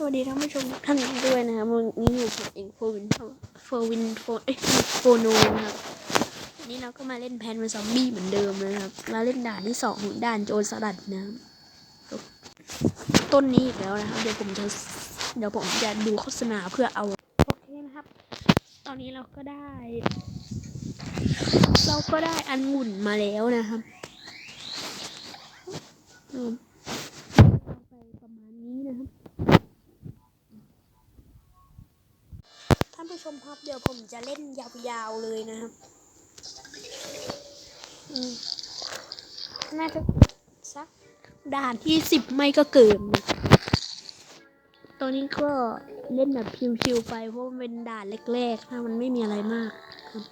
สวัสดีท่านผู้ชมทุกท่านด้วยนะครับวันนี้อยู่กับเองโฟวินโฟวินโฟเอ้โฟโนนะครับวันนี้เราก็มาเล่นแพนเป็นซอมบี้เหมือนเดิมนะครับมาเล่นด่านที่สองของด่านโจรสลัดนะครับต้นนี้อีกแล้วนะครับเดี๋ยวผมจะเดี๋ยวผมจะดูโฆษณาเพื่อเอาโอเคนะครับ ตอนนี้เราก็ได้ เราก็ได้อันหมุนมาแล้วนะครับอืมเอาไปประมาณนี้นะครับ ท่านผู้ช มครับ เดี๋ยวผมจะเล่นยาวๆเลยนะครับน่าจะสักด่านที่สิบไม่ก็เกิน ตอนนี้ก็เล่นแบบชิวๆไปเพราะมันเป็นด่านแรกๆนะมันไม่มีอะไรมากครับ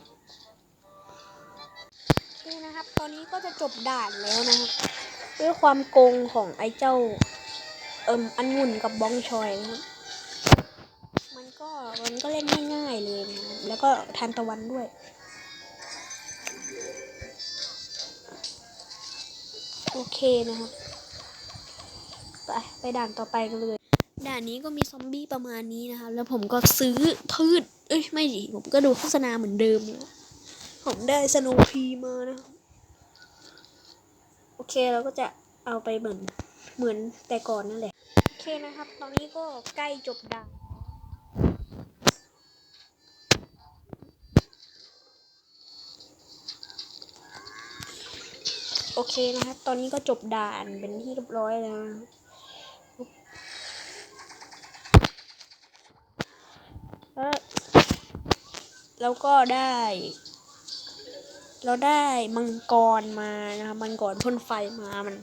นี่นะครับ ตอนนี้ก็จะจบด่านแล้วนะครับ ด้วยความโกงของไอ้เจ้า เอิมอันงุ่นกับบองชอยนะครับ ก็มันก็เล่นง่ายๆเลยนะครับแล้วก็ทานตะวันด้วย โอเคนะครับ ไปไปด่านต่อไปกันเลย ด่านนี้ก็มีซอมบี้ประมาณนี้นะครับแล้วผมก็ซื้อพืช เอ้ยไม่ดิผมก็ดูโฆษณาเหมือนเดิมเลยผมได้สโนพีมานะครับโอเคเราก็จะเอาไปเหมือนเหมือนแต่ก่อนนั่นแหละ โอเคนะครับ ตอนนี้ก็ใกล้จบด่าน โอเคนะครับ ตอนนี้ก็จบด่านเป็นที่เรียบร้อยแล้วแล้วก็ได้ เราได้มังกรมานะครับมังกรพ่นไฟมามัน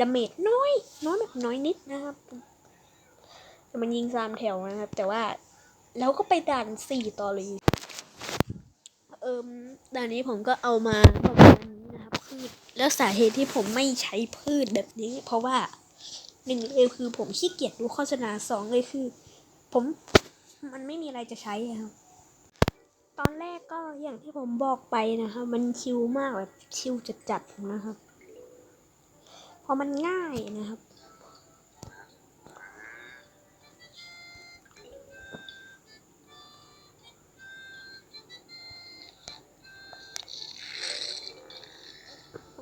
ดาเมจน้อย น้อยแบบน้อยนิดนะครับ มันยิงสามแถวนะครับ แต่ว่าเราก็ไปด่านสี่ต่อเลย เอิมด่านนี้ผมก็เอามาประมาณนี้ แล้วสาเหตุที่ผมไม่ใช้พืชแบบนี้ เพราะว่าหนึ่งเลยคือผมขี้เกียจดูโฆษณาสองเลยคือ ผมมันไม่มีอะไรจะใช้ครับตอนแรกก็อย่างที่ผมบอกไปนะครับมันชิลมากแบบชิลจัดๆนะครับพอมันง่ายนะครับ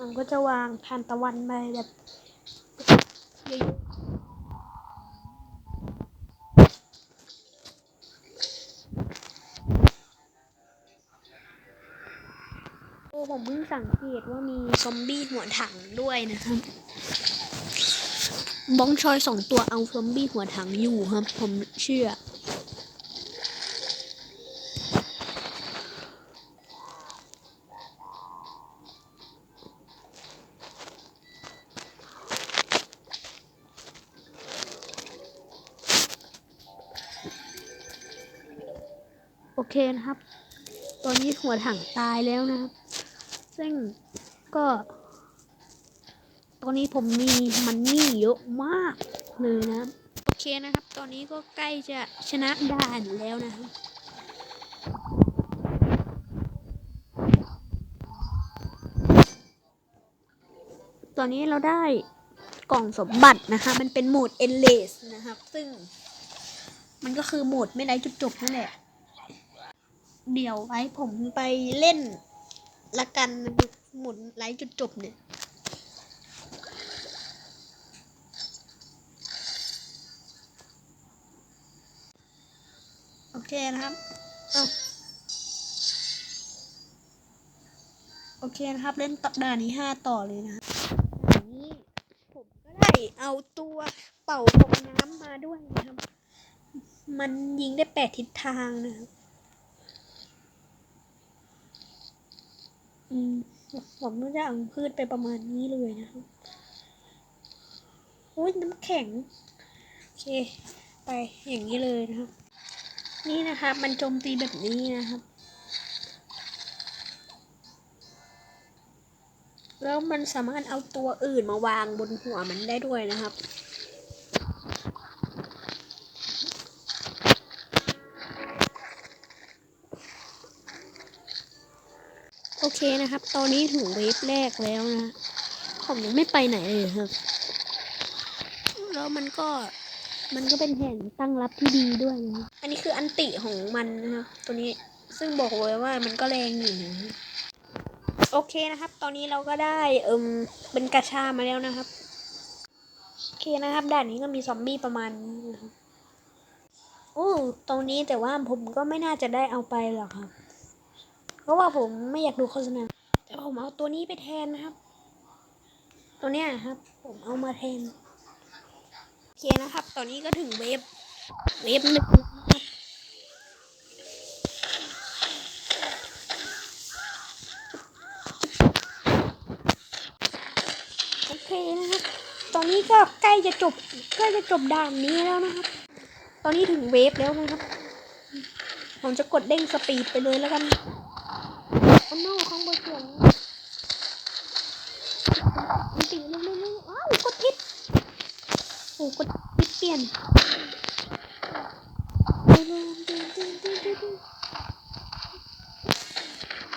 ผมก็จะวางทานตะวันไปแบบเยอะๆโอ้ผมเพิ่งสังเกตว่ามีซอมบี้หัวถังด้วยนะครับบ้องชอยสองตัวเอาซอมบี้หัวถังอยู่ครับ ผมเชื่อ หัวถังตายแล้วนะครับ ซึ่งก็ ตอนนี้ผมมีมันนี่เยอะมากเลยนะโอเคนะครับ ตอนนี้ก็ใกล้จะชนะด่านแล้วนะครับตอนนี้เราได้กล่องสมบัตินะคะ มันเป็นโหมด endless นะครับ ซึ่ง มันก็คือโหมดไม่ไร้จุดจบนั่นแหละ เดี๋ยวไว้ผมไปเล่นละกันหมุนไลท์จุดจบเนี่ยโอเคนะครับอโอเคนะครับ เล่นต่อด่านนี้ห้าต่อเลยนะนนี้ผมก็ได้เอาตัวเป่าลมน้ำมาด้วยนะครับ มันยิงได้แปดทิศทางนะครับ อืมผมน่าจะเอาพืชไปประมาณนี้เลยนะครับโอ้ยน้ำแข็ง โอเค ไปอย่างนี้เลยนะครับ นี่นะครับ มันโจมตีแบบนี้นะครับ แล้วมันสามารถเอาตัวอื่นมาวางบนหัวมันได้ด้วยนะครับ โอเคนะครับ ตอนนี้ถึงเวฟแรกแล้วนะผมยังไม่ไปไหนเลยครับ แล้วมันก็มันก็เป็นแผนตั้งรับที่ดีด้วยนะอันนี้คืออันติของมันนะครับตัวนี้ซึ่งบอกไว้ว่ามันก็แรงอยู่นะโอเคนะครับ ตอนนี้เราก็ได้เอิมเป็นกระชามาแล้วนะครับโอเคนะครับด่านนี้ก็มีซอมบี้ประมาณนะครับโอ้ตรงนี้แต่ว่าผมก็ไม่น่าจะได้เอาไปหรอกครับ เพราะว่าผมไม่อยากดูโฆษณาแต่ผมเอาตัวนี้ไปแทนนะครับ ตัวเนี้ยครับ ผมเอามาแทนโอเคนะครับ ตอนนี้ก็ถึงเวฟเวฟหนึ่งโอเคนะครับ ตอนนี้ก็ใกล้จะจบใกล้จะจบด่านนี้แล้วนะครับ ตอนนี้ถึงเวฟแล้วนะครับ ผมจะกดเด้งสปีดไปเลยแล้วกัน โอ้โนข้างบนเสียงมันติดเร็วๆๆอ้าวกดผิดโอ้กดผิดเปลี่ยน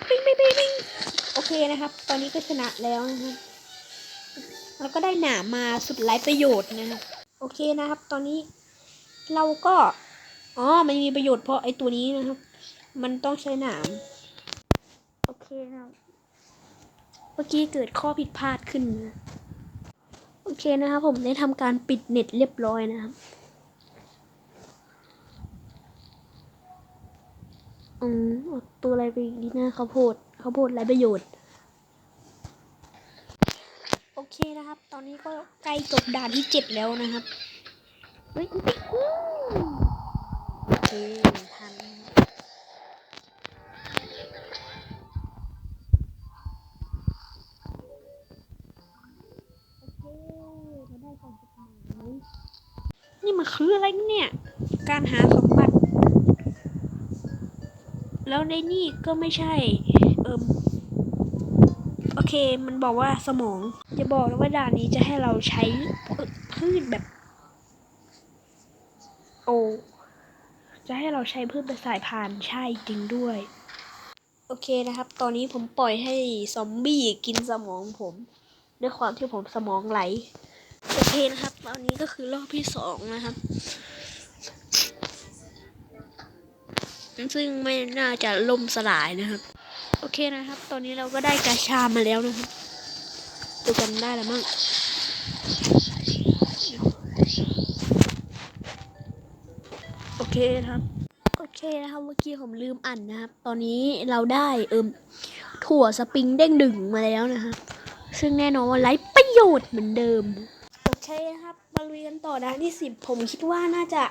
ปิ้งปิ้งปิ้งปิ้งโอเคนะครับ ตอนนี้ก็ชนะแล้วนะครับแล้วก็ได้หนามมาสุดไร้ประโยชน์นะครับโอเคนะครับ ตอนนี้เราก็อ๋อมันมีประโยชน์เพราะไอ้ตัวนี้นะครับ มันต้องใช้หนาม คครับ เมื่อกี้เกิดข้อผิดพลาดขึ้นนะ โอเคนะครับผมได้ทำการปิดเน็ตเรียบร้อยนะครับ อืมตัวอะไรไปดีนะข้าวโพดข้าวโพดไรประโยชน์ โอเคนะครับ ตอนนี้ก็ใกล้จบด่านที่เจ็ดแล้วนะครับ เฮ้ยโอเค มันคืออะไรเนี่ย การหาสมบัติ แล้วในนี่ก็ไม่ใช่ เอิมโอเค มันบอกว่าสมองจะบอกแล้วว่าด่านนี้จะให้เราใช้พืชแบบ โอ จะให้เราใช้พืชเป็นสายพานใช่จริงด้วย โอเคนะครับ ตอนนี้ผมปล่อยให้ซอมบี้กินสมองผม ด้วยความที่ผมสมองไหล โอเคนะครับ ตอนนี้ก็คือรอบที่สองนะครับ ซึ่งไม่น่าจะล่มสลายนะครับ โอเคนะครับ ตอนนี้เราก็ได้กาชามาแล้วนะครับจะจำได้แล้วมั้งโอเคนะครับ โอเคนะครับ เมื่อกี้ผมลืมอ่านนะครับ ตอนนี้เราได้เอิมถั่วสปริงเด้งดึงมาแล้วนะครับ ซึ่งแน่นอนว่าไร้ประโยชน์เหมือนเดิม โอเคนะครับมาลุยกันต่อด่านที่สิบผมคิดว่าน่าจะ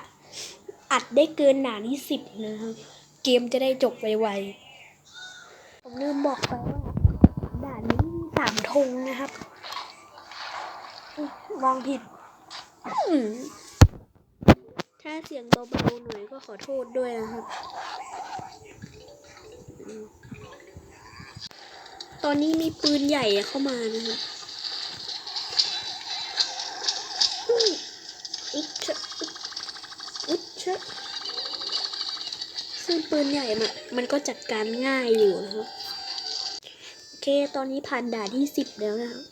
อัดได้เกินด่านที่สิบนะครับ เกมจะได้จบไวๆผมลืมบอกไปว่าด่านนี้มีสามธงนะครับอุ๊ยวางผิดถ้าเสียงเบาๆหน่อยก็ขอโทษด้วยนะครับ ตอนนี้มีปืนใหญ่เข้ามานะครับ อะซึ่งปืนใหญ่มันมันก็จัดการง่ายอยู่นะครับโอเคตอนนี้ผ่านด่านที่สิบแล้วนะครับ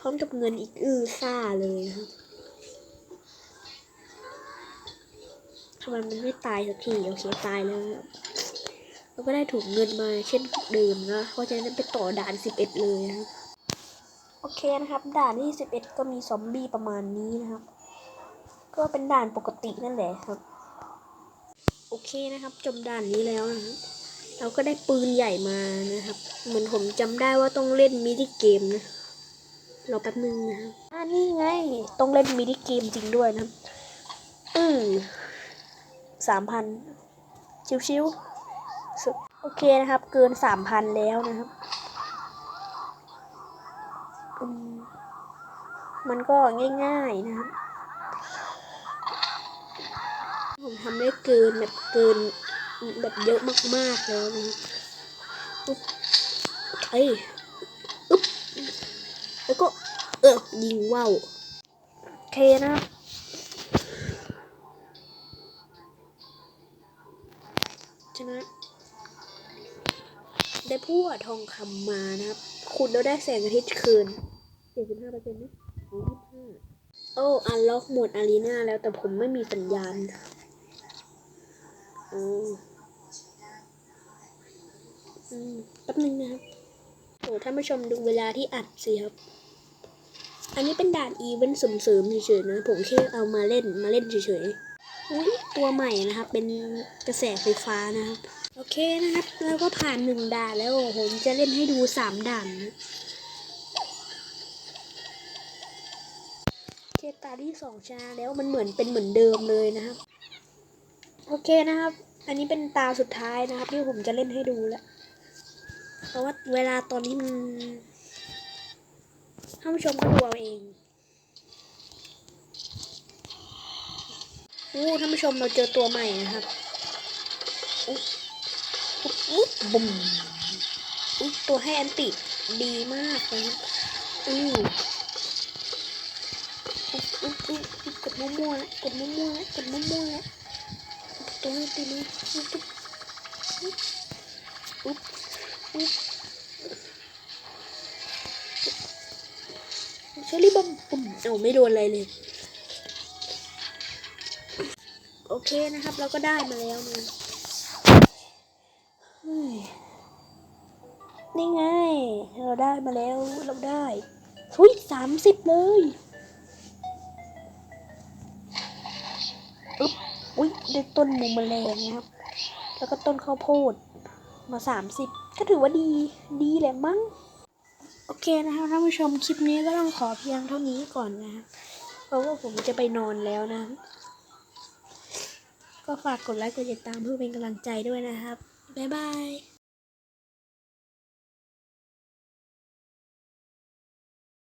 พร้อมกับเงินอีกอื้อซ่าเลยนะครับทำไมมันไม่ตายสักทีโอเคตายแล้วนะครับเราก็ได้ถูกเงินมาเช่นเดิมนะเพราะฉะนั้นไปต่อด่านสิบเอ็ดเลยนะครับโอเคนะครับ ด่านที่สิบเอ็ดก็มีซอมบี้ประมาณนี้นะครับ ก็เป็นด่านปกตินั่นแหละครับ โอเคนะครับ จบด่านนี้แล้วนะครับเราก็ได้ปืนใหญ่มานะครับ เหมือนผมจำได้ว่าต้องเล่นมินิเกมนะรอแป๊บนึงนะครับอ่านี่ไง ต้องเล่นมินิเกมจริงด้วยนะครับอือสามพันชิวๆสุดโอเคนะครับ เกินสามพันแล้วนะครับอืมมันก็ง่าย ๆนะครับ ผมทำได้เกินแบบเกินแบบเยอะมากๆแล้วนะอุ๊บเอ้ยอึ๊บแล้วก็เออยิงว่าวโอเคนะชนะได้พั่วทองคำมานะครับ คุณเราได้แสงอาทิตย์คืน 75%นะ25โอโอ้อันล็อกโหมดอารีนาแล้วแต่ผมไม่มีสัญญาณ อ๋ออืมแป๊บนึงนะครับโอ้ท่านผู้ชมดูเวลาที่อัดสิครับ อันนี้เป็นด่านอีเวนต์เสริมๆเฉยๆนะ ผมแค่เอามาเล่นมาเล่นเฉยๆอุ้ยตัวใหม่นะครับ เป็นกระแสไฟฟ้านะครับ โอเคนะครับ แล้วก็ผ่านหนึ่งด่านแล้วผมจะเล่นให้ดูสามด่านนะเคตาที่สองชนะแล้วมันเหมือนเป็นเหมือนเดิมเลยนะครับ โอเคนะครับ อันนี้เป็นตาสุดท้ายนะครับ ที่ผมจะเล่นให้ดูแล้วเพราะว่าเวลาตอนนี้มันท่านผู้ชมก็ดูเอาเองอู้ท่านผู้ชมเราเจอตัวใหม่นะครับอุ๊ยอุ๊ยอุ๊ยบุ้มอุ๊ยตัวให้แอนติดีมากนะครับอู้อุ๊ยอุ๊ยอุ๊ยอุ๊ยกดมั่วๆแล้วกดมั่วๆแล้วกดมั่วๆแล้ว ตัวให้ตีมอุ๊ยอุ๊ยอุ๊ยอุ๊ยเชอรี่บอมปุ่มเอาไม่โดนอะไรเลย โอเคนะครับ เราก็ได้มาแล้วนะเฮ้ยนี่ไง เราได้มาแล้ว เราได้ทุยสามสิบเลย ได้ต้นมุมแมลงนะครับ แล้วก็ต้นข้าวโพดมาสามสิบก็ถือว่าดีดีแหละมั้ง โอเคนะครับท่านผู้ชมคลิปนี้ก็ต้องขอเพียงเท่านี้ก่อนนะครับเพราะว่าผมจะไปนอนแล้วนะ ก็ฝากกดไลค์กดติดตามเพื่อเป็นกำลังใจด้วยนะครับ บ๊ายบาย